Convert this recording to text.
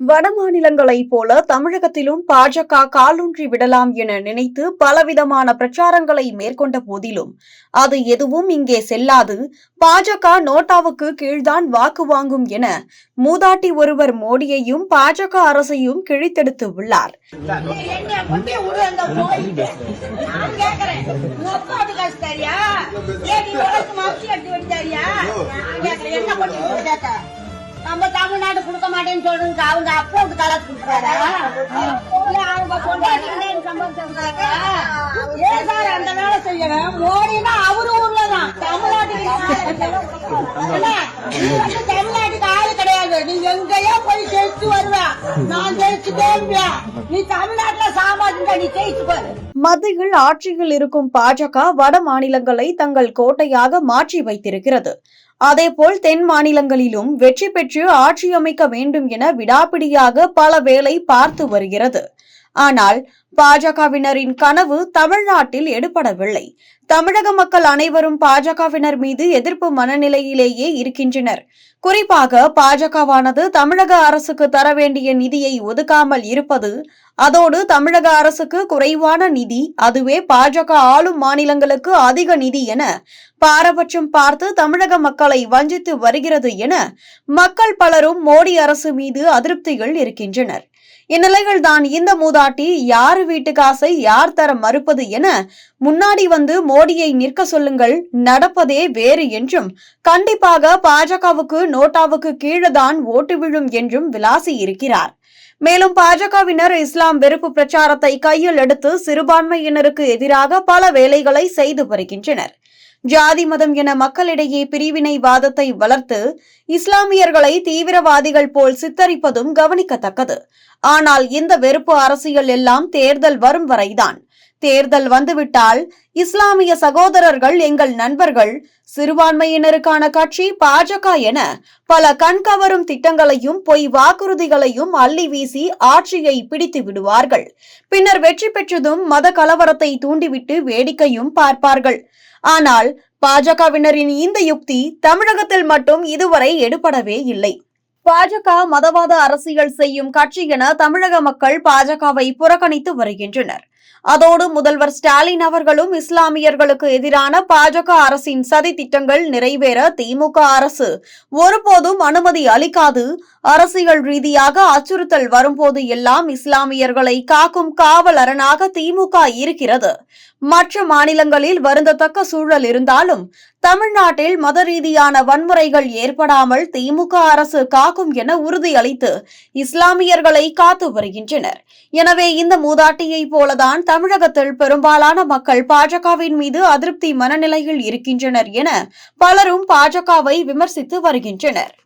வட மாநிலங்களைப் போல தமிழகத்திலும் பாஜக காலூன்றி விடலாம் என நினைத்து பலவிதமான பிரச்சாரங்களை மேற்கொண்ட போதிலும் அது எதுவும் இங்கே செல்லாது. பாஜக நோட்டாவுக்கு கீழ்தான் வாக்கு வாங்கும் என மூதாட்டி ஒருவர் மோடியையும் பாஜக அரசையும் கிழித்தெடுத்து உள்ளார். என்ன நம்ம தமிழ்நாடு கொடுக்க மாட்டேன்னு சொல்றதுக்கு அவங்க அப்பாவுக்கு தர கொடுக்குறாரா இல்ல அவங்க ஏன் சார் அந்த வேலை செய்யணும் மோடினா அவரு ஊர்லதான் தமிழ்நாட்டுக்கு தமிழ்நாட்டுக்கு ஆளு கிடையாது. நீ எங்கேயோ போய் ஜெயிச்சு வருவ. நான் ஜெயிச்சு போடுவேன் நீ தமிழ்நாட்டுல சாமாஜிங்க நீ ஜெயிச்சு பாரு. மத்தியில் ஆட்சியில் இருக்கும் பாஜக வட மாநிலங்களை தங்கள் கோட்டையாக மாற்றி வைத்திருக்கிறது. அதேபோல் தென் மாநிலங்களிலும் வெற்றி பெற்று ஆட்சி அமைக்க வேண்டும் என விடாப்பிடியாக பல வேலை பார்த்து வருகிறது. ஆனால் பாஜகவினரின் கனவு தமிழ்நாட்டில் எடுபடவில்லை. தமிழக மக்கள் அனைவரும் பாஜகவினர் மீது எதிர்ப்பு மனநிலையிலேயே இருக்கின்றனர். குறிப்பாக பாஜகவானது தமிழக அரசுக்கு தர வேண்டிய நிதியை ஒதுக்காமல் இருப்பது அதோடு தமிழக அரசுக்கு குறைவான நிதி அதுவே பாஜக ஆளும் மாநிலங்களுக்கு அதிக நிதி என பாரபட்சம் பார்த்து தமிழக மக்களை வஞ்சித்து வருகிறது என மக்கள் பலரும் மோடி அரசு மீது அதிருப்திகள் இருக்கின்றனர். இந்நிலையில்தான் இந்த மூதாட்டி யாரு வீட்டு காசை யார் தர மறுப்பது என முன்னாடி வந்து மோடியை நிற்க சொல்லுங்கள் நடப்பதே வேறு என்றும். கண்டிப்பாக பாஜகவுக்கு நோட்டாவுக்கு கீழேதான் ஓட்டு விழும் என்றும் விளாசி இருக்கிறார். மேலும் பாஜகவினர் இஸ்லாம் வெறுப்பு பிரச்சாரத்தை கையில் எடுத்து சிறுபான்மையினருக்கு எதிராக பல வேலைகளை செய்து வருகின்றனர். ஜாதி மதம் என மக்களிடையே பிரிவினைவாதத்தை வளர்த்து இஸ்லாமியர்களை தீவிரவாதிகள் போல் சித்தரிப்பதும் கவனிக்கத்தக்கது. ஆனால் இந்த வெறுப்பு அரசியல் எல்லாம் தேர்தல் வரும் வரைதான். தேர்தல் வந்துவிட்டால் இஸ்லாமிய சகோதரர்கள் எங்கள் நண்பர்கள் சிறுபான்மையினருக்கான கட்சி பாஜக என பல கண்கவரும் திட்டங்களையும் பொய் வாக்குறுதிகளையும் அள்ளி வீசி ஆட்சியை பிடித்து விடுவார்கள். பின்னர் வெற்றி பெற்றதும் மத கலவரத்தை தூண்டிவிட்டு வேடிக்கையும் பார்ப்பார்கள். ஆனால் பாஜகவினரின் இந்த யுக்தி தமிழகத்தில் மட்டும் இதுவரை எடுபடவே இல்லை. பாஜக மதவாத அரசியல் செய்யும் கட்சி என தமிழக மக்கள் பாஜகவை புறக்கணித்து வருகின்றனர். அதோடு முதல்வர் ஸ்டாலின் அவர்களும் இஸ்லாமியர்களுக்கு எதிரான பாஜக அரசின் சதி திட்டங்கள் நிறைவேற திமுக அரசு ஒருபோதும் அனுமதி அளிக்காது. அரசியல் ரீதியாக அச்சுறுத்தல் வரும்போது எல்லாம் இஸ்லாமியர்களை காக்கும் காவல் அரணாக திமுக இருக்கிறது. மற்ற மாநிலங்களில் வருந்தத்தக்க சூழல் இருந்தாலும் தமிழ்நாட்டில் மத ரீதியான வன்முறைகள் ஏற்படாமல் திமுக அரசு காக்கும் என உறுதியளித்து இஸ்லாமியர்களை காத்து வருகின்றனர். எனவே இந்த மூதாட்டியைப் போலதான் தமிழகத்தில் பெரும்பாலான மக்கள் பாஜகவின் மீது அதிருப்தி மனநிலையில் இருக்கின்றனர் என பலரும் பாஜகவை விமர்சித்து வருகின்றனர்.